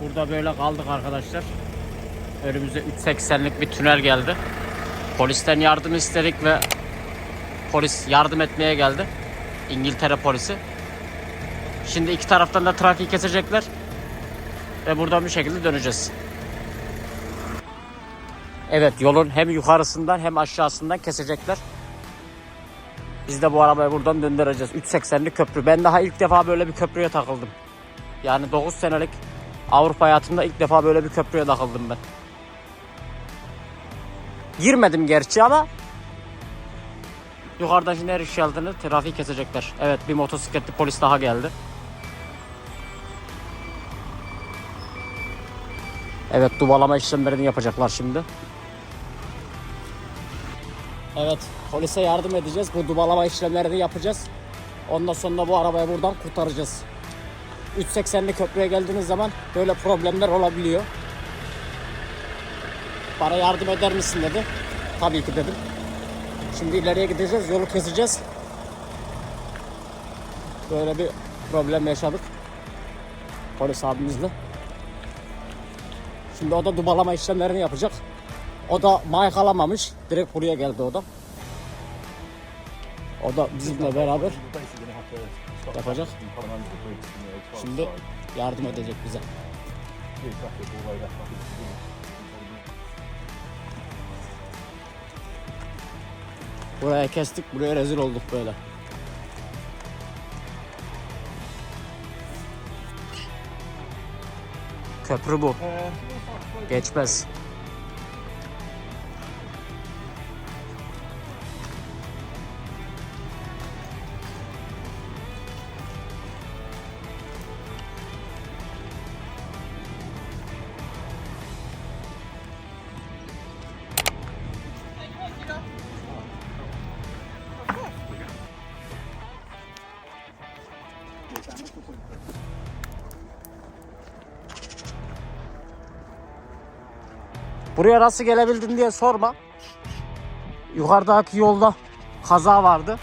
Burada böyle kaldık arkadaşlar. Önümüze 3.80'lik bir tünel geldi. Polisten yardım istedik ve polis yardım etmeye geldi. İngiltere polisi. Şimdi iki taraftan da trafiği kesecekler. Ve buradan bir şekilde döneceğiz. Evet yolun hem yukarısından hem aşağısından kesecekler. Biz de bu arabayı buradan döndüreceğiz. 3.80'lik köprü. Ben daha ilk defa böyle bir köprüye takıldım. Yani 9 senelik Avrupa hayatımda ilk defa böyle bir köprüye takıldım ben. Girmedim gerçi ama yukarıdan şimdi her yaldığını trafik kesecekler. Evet bir motosikletli polis daha geldi. Evet dubalama işlemlerini yapacaklar şimdi. Evet polise yardım edeceğiz. Bu dubalama işlemlerini yapacağız. Ondan sonra bu arabayı buradan kurtaracağız. 380'li köprüye geldiğiniz zaman böyle problemler olabiliyor. Bana yardım eder misin dedi. Tabii ki dedim. Şimdi ileriye gideceğiz, yolu keseceğiz. Böyle bir problem yaşadık. Polis abimizle. Şimdi o da dubalama işlemlerini yapacak. O da mic alamamış. Direkt buraya geldi o da. O da bizimle beraber yapacak. Şimdi yardım edecek bize. Buraya kestik, buraya rezil olduk böyle. Köprü bu. Geçmez. Buraya nasıl gelebildin diye sorma. Yukarıdaki yolda kaza vardı.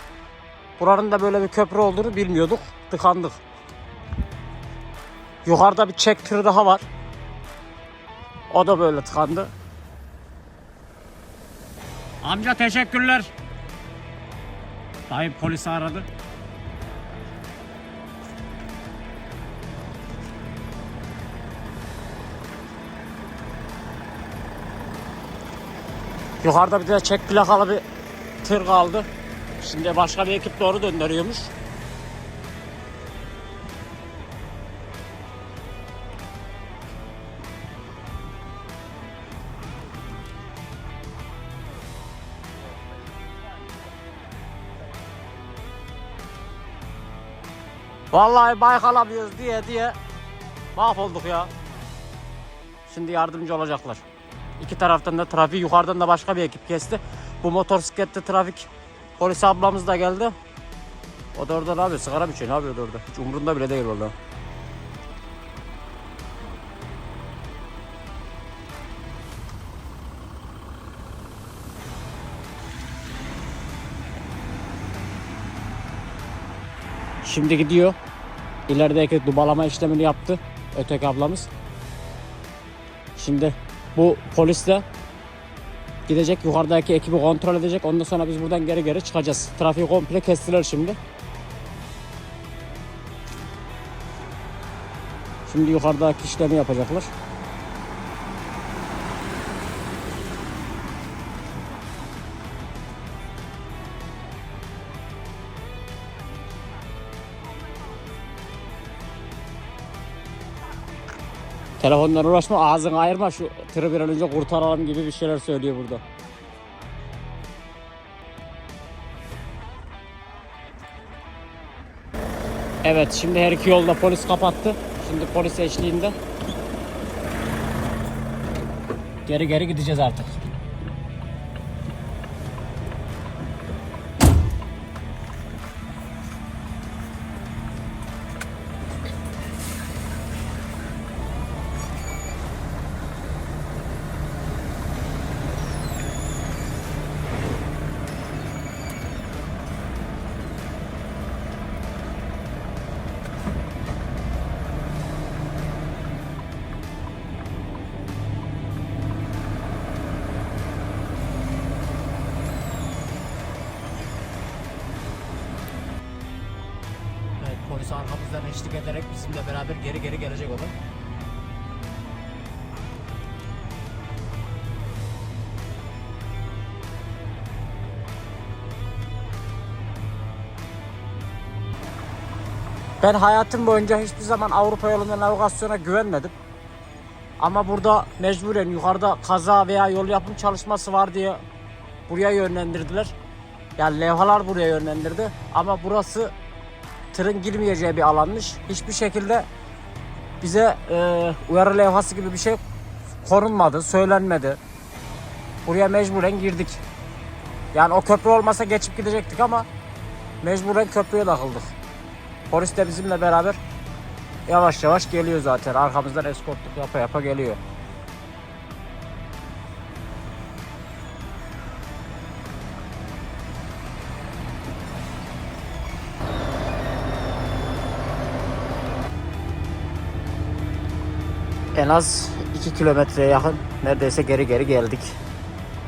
Buranın da böyle bir köprü olduğunu bilmiyorduk. Tıkandık. Yukarıda bir çek tırı daha var. O da böyle tıkandı. Amca teşekkürler. Dayı polisi aradı. Yukarıda bir de çek plakalı bir tır kaldı. Şimdi başka bir ekip doğru döndürüyormuş. Vallahi bayk alamıyoruz diye diye mahvolduk ya. Şimdi yardımcı olacaklar. İki taraftan da trafik yukarıdan da başka bir ekip kesti. Bu motosikletli trafik polis ablamız da geldi. O da orada ne yapıyor? Sigara mı içiyor? Ne yapıyordu orada? Hiç umurunda bile değil valla. Şimdi gidiyor. İlerideki dubalama işlemini yaptı. Öteki ablamız. Şimdi bu polis de gidecek yukarıdaki ekibi kontrol edecek. Ondan sonra biz buradan geri geri çıkacağız. Trafiği komple kestiler şimdi. Şimdi yukarıdaki işlemi yapacaklar. Telefondan uğraşma ağzını ayırma şu tırı bir an önce kurtaralım gibi bir şeyler söylüyor burada. Evet şimdi her iki yolda polis kapattı. Şimdi polis eşliğinde geri geri gideceğiz artık. Eşlik ederek bizimle beraber geri geri gelecek olan. Ben hayatım boyunca hiçbir zaman Avrupa yolunda navigasyona güvenmedim. Ama burada mecburen yukarıda kaza veya yol yapım çalışması var diye buraya yönlendirdiler. Yani levhalar buraya yönlendirdi. Ama burası tırın girmeyeceği bir alanmış. Hiçbir şekilde bize e, uyarı levhası gibi bir şey korunmadı, söylenmedi. Buraya mecburen girdik. Yani o köprü olmasa geçip gidecektik ama mecburen köprüye takıldık. Polis de bizimle beraber yavaş yavaş geliyor zaten. Arkamızdan eskortluk yapa yapa geliyor. En az 2 kilometreye yakın neredeyse geri geri geldik.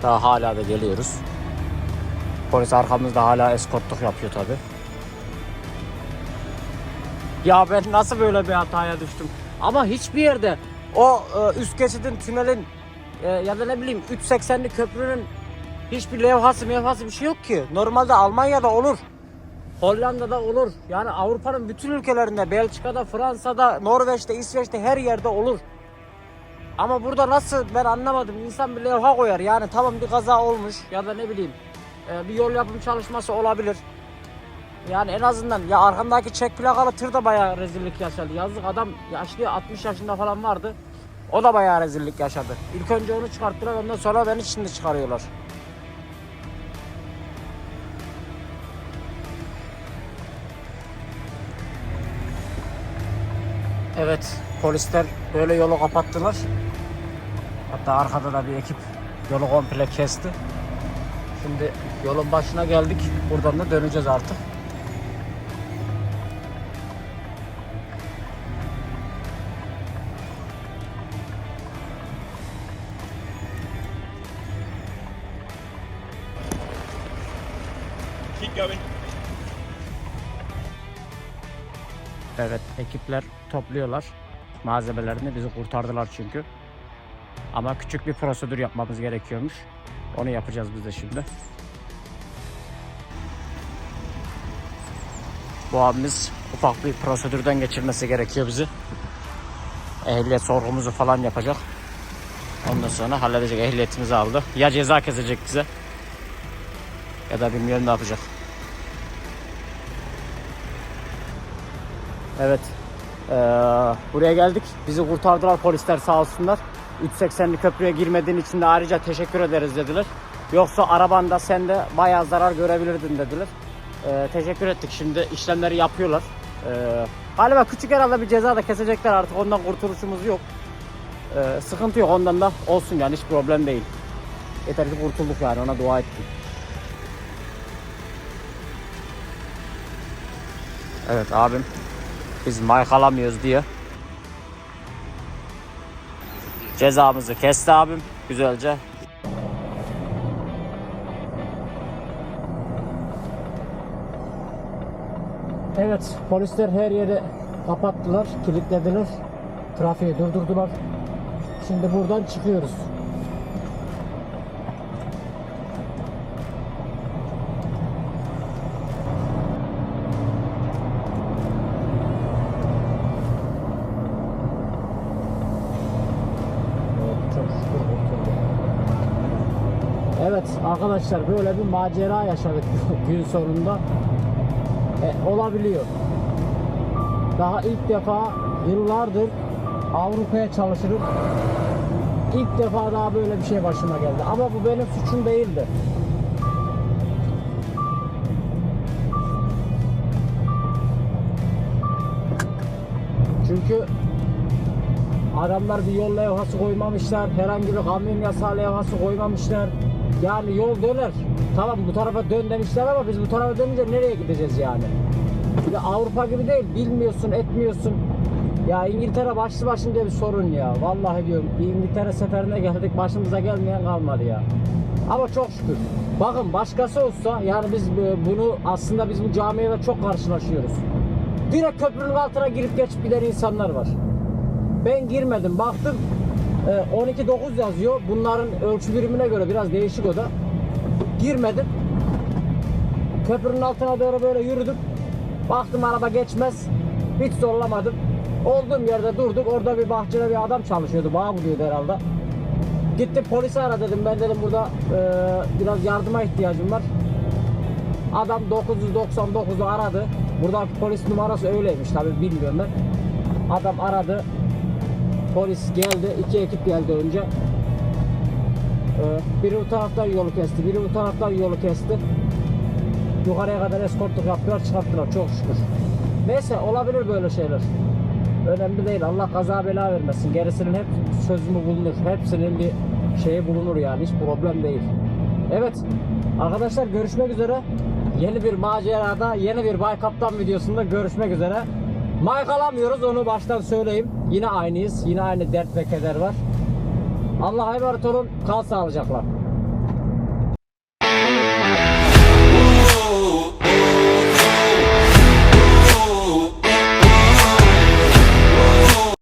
Daha hala da geliyoruz. Polis arkamızda hala eskortluk yapıyor tabi. Ya ben nasıl böyle bir hataya düştüm? Ama hiçbir yerde o e, üst geçidin tünelin e, ya da ne bileyim 380'li köprünün hiçbir levhası mevhası bir şey yok ki. Normalde Almanya'da olur. Hollanda'da olur. Yani Avrupa'nın bütün ülkelerinde, Belçika'da, Fransa'da, Norveç'te, İsveç'te her yerde olur. Ama burada nasıl ben anlamadım. İnsan bir levha koyar. Yani tamam bir kaza olmuş ya da ne bileyim e, bir yol yapım çalışması olabilir. Yani en azından ya arkamdaki çek plakalı tır da bayağı rezillik yaşadı. Yazık adam yaşlı 60 yaşında falan vardı. O da bayağı rezillik yaşadı. İlk önce onu çıkarttılar ondan sonra beni şimdi çıkarıyorlar. Evet polisler böyle yolu kapattılar. Hatta arkada da bir ekip yolu komple kesti. Şimdi yolun başına geldik. Buradan da döneceğiz artık. Keep going. Evet ekipler topluyorlar malzemelerini bizi kurtardılar çünkü. Ama küçük bir prosedür yapmamız gerekiyormuş. Onu yapacağız biz de şimdi. Bu abimiz ufak bir prosedürden geçirmesi gerekiyor bizi. Ehliyet sorgumuzu falan yapacak. Ondan sonra halledecek ehliyetimizi aldı. Ya ceza kesecek bize ya da bilmiyorum ne yapacak. Evet. Ee, buraya geldik. Bizi kurtardılar polisler sağ olsunlar. 380'li köprüye girmediğin için de ayrıca teşekkür ederiz dediler. Yoksa arabanda sen de bayağı zarar görebilirdin dediler. Ee, teşekkür ettik. Şimdi işlemleri yapıyorlar. Ee, galiba küçük herhalde bir ceza da kesecekler artık. Ondan kurtuluşumuz yok. Ee, sıkıntı yok ondan da olsun yani hiç problem değil. Yeter ki kurtulduk yani ona dua ettik. Evet abim biz mic alamıyoruz diye cezamızı kesti abim güzelce. Evet polisler her yeri kapattılar, kilitlediler. Trafiği durdurdular. Şimdi buradan çıkıyoruz. Evet arkadaşlar böyle bir macera yaşadık gün sonunda. E, olabiliyor. Daha ilk defa yıllardır Avrupa'ya çalışırım. İlk defa daha böyle bir şey başıma geldi. Ama bu benim suçum değildi. Çünkü adamlar bir yol levhası koymamışlar. Herhangi bir kamyon yasağı levhası koymamışlar. Yani yol döner. Tamam bu tarafa dön demişler ama biz bu tarafa dönünce nereye gideceğiz yani? Bir de Avrupa gibi değil. Bilmiyorsun, etmiyorsun. Ya İngiltere başlı başınca bir sorun ya. Vallahi diyorum bir İngiltere seferine geldik başımıza gelmeyen kalmadı ya. Ama çok şükür. Bakın başkası olsa yani biz bu- bunu aslında biz bu camiye çok karşılaşıyoruz. Direkt köprünün altına girip geçip giden insanlar var. Ben girmedim baktım e, 12.9 yazıyor. Bunların ölçü birimine göre biraz değişik o da. Girmedim. Köprünün altına doğru böyle yürüdüm. Baktım araba geçmez. Hiç zorlamadım. Olduğum yerde durduk. Orada bir bahçede bir adam çalışıyordu. Bağ buluyordu herhalde. Gittim polisi ara dedim. Ben dedim burada e, biraz yardıma ihtiyacım var. Adam 999'u aradı. Buradaki polis numarası öyleymiş tabi bilmiyorum ben. Adam aradı. Polis geldi. iki ekip geldi önce. Ee, biri bu taraftan yolu kesti. Biri bu taraftan yolu kesti. Yukarıya kadar eskortluk yaptılar çıkarttılar çok şükür. Neyse olabilir böyle şeyler. Önemli değil. Allah kaza bela vermesin. Gerisinin hep çözümü bulunur. Hepsinin bir şeyi bulunur yani. Hiç problem değil. Evet. Arkadaşlar görüşmek üzere. Yeni bir macerada, yeni bir Bay Kaptan videosunda görüşmek üzere. Mike alamıyoruz onu baştan söyleyeyim. Yine aynıyız. Yine aynı dert ve keder var. Allah'a emanet olun. Kal sağlıcakla.